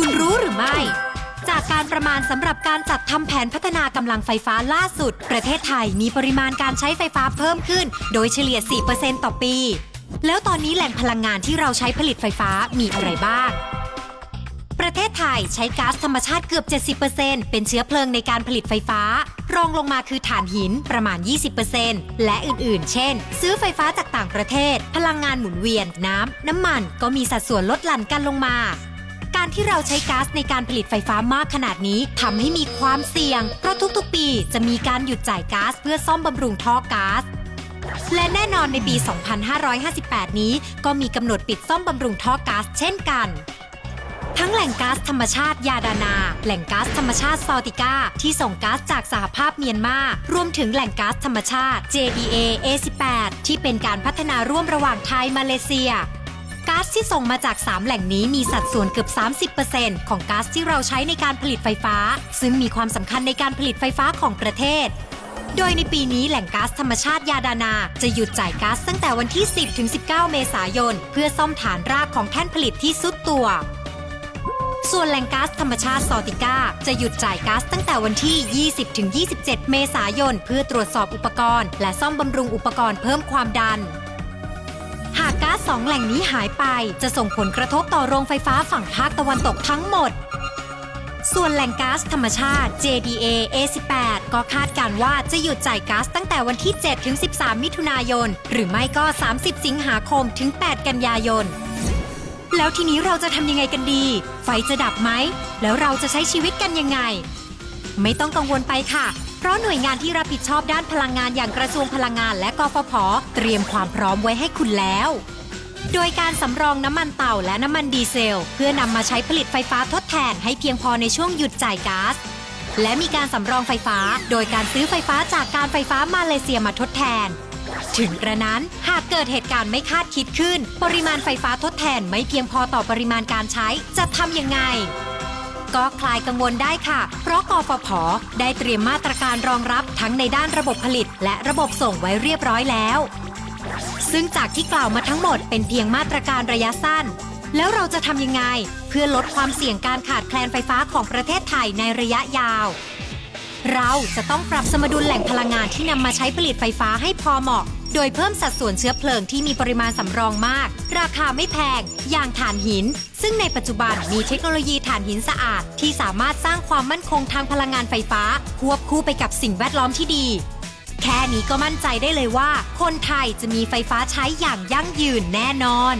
คุณรู้หรือไม่ จากการประมาณสำหรับการจัดทำแผนพัฒนากำลังไฟฟ้าล่าสุด ประเทศไทยมีปริมาณการใช้ไฟฟ้าเพิ่มขึ้น โดยเฉลี่ย 4%ต่อปี แล้วตอนนี้แหล่งพลังงานที่เราใช้ผลิตไฟฟ้ามีอะไรบ้าง ประเทศไทยใช้ก๊าซธรรมชาติเกือบ 70%เป็นเชื้อเพลิงในการผลิตไฟฟ้า รองลงมาคือถ่านหินประมาณ 20%และอื่นๆ เช่น ซื้อไฟฟ้าจากต่างประเทศ พลังงานหมุนเวียนน้ำน้ำมันก็มีสัดส่วนลดหลั่นกันลงมา การที่เราใช้ก๊าซในการผลิตไฟฟ้ามากขนาดนี้ทำให้มีความเสี่ยง เพราะทุกๆ ปีจะมีการหยุดจ่ายก๊าซเพื่อซ่อมบำรุงท่อก๊าซและแน่นอนในปี 2558 นี้ ก็มีกำหนดปิดซ่อมบำรุงท่อก๊าซเช่นกัน ทั้งแหล่งก๊าซธรรมชาติยาดานา แหล่งก๊าซธรรมชาติซอติก้า ที่ส่งก๊าซจากสหภาพเมียนมา รวมถึงแหล่งก๊าซธรรมชาติ JDA A18 ที่เป็นการพัฒนาร่วมระหว่างไทยมาเลเซียาซที่ส่งมาจาก 3 แหล่งนี้มีสัดส่วนเกือบ 30%ของก๊าซที่เราใช้ในการผลิตไฟฟ้า ซึ่งมีความสำคัญในการผลิตไฟฟ้าของประเทศ โดยในปีนี้แหล่งก๊าซธรรมชาติยาดานา จะหยุดจ่ายก๊าซตั้งแต่วันที่ 10ถึง19 เมษายน เพื่อซ่อมฐานรากของแท่นผลิตที่ซุดตัว ส่วนแหล่งก๊าซธรรมชาติซอติก้าจะหยุดจ่ายก๊าซตั้งแต่วันที่ 20ถึง27 เมษายน เพื่อตรวจสอบอุปกรณ์ และซ่อมบำรุงอุปกรณ์เพิ่มความดัน ก๊าซสองแหล่งนี้หายไป จะส่งผลกระทบต่อโรงไฟฟ้าฝั่งภาคตะวันตกทั้งหมด ส่วนแหล่งก๊าซธรรมชาติ JDA A18 ก็คาดการว่าจะหยุดจ่ายก๊าซตั้งแต่วันที่ 7 ถึง 13 มิถุนายน หรือไม่ก็ 30 สิงหาคมถึง 8 กันยายน แล้วทีนี้เราจะทำยังไงกันดี ไฟจะดับไหม แล้วเราจะใช้ชีวิตกันยังไง ไม่ต้องกังวลไปค่ะ ราะหน่วยงานที่รับผิดชอบด้านพลังงานอย่างกระทรวงพลังงานและกฟผ เตรียมความพร้อมไว้ให้คุณแล้ว โดยการสำรองน้ำมันเต่าและน้ำมันดีเซล เพื่อนำมาใช้ผลิตไฟฟ้าทดแทนให้เพียงพอในช่วงหยุดจ่ายก๊าซและมีการสำรองไฟฟ้า โดยการซื้อไฟฟ้าจากการไฟฟ้ามาเลเซียมาทดแทน ถึงกระนั้นหากเกิดเหตุการณ์ไม่คาดคิดขึ้น ปริมาณไฟฟ้าทดแทนไม่เพียงพอต่อปริมาณการใช้จะทำยังไง ก็คลายกังวลได้ค่ะ เพราะกฟผ ได้เตรียมมาตรการรองรับทั้งในด้านระบบผลิต และระบบส่งไว้เรียบร้อยแล้ว ซึ่งจากที่กล่าวมาทั้งหมดเป็นเพียงมาตรการระยะสั้น แล้วเราจะทำยังไง เพื่อลดความเสี่ยงการขาดแคลนไฟฟ้าของประเทศไทยในระยะยาวเราจะต้องปรับสมดุลแหล่งพลังงานที่นำมาใช้ผลิตไฟฟ้าให้พอเหมาะ โดยเพิ่มสัดส่วนเชื้อเพลิงที่มีปริมาณสำรองมาก ราคาไม่แพง อย่างถ่านหิน ซึ่งในปัจจุบันมีเทคโนโลยีถ่านหินสะอาด ที่สามารถสร้างความมั่นคงทางพลังงานไฟฟ้า ควบคู่ไปกับสิ่งแวดล้อมที่ดี แค่นี้ก็มั่นใจได้เลยว่า คนไทยจะมีไฟฟ้าใช้อย่างยั่งยืนแน่นอน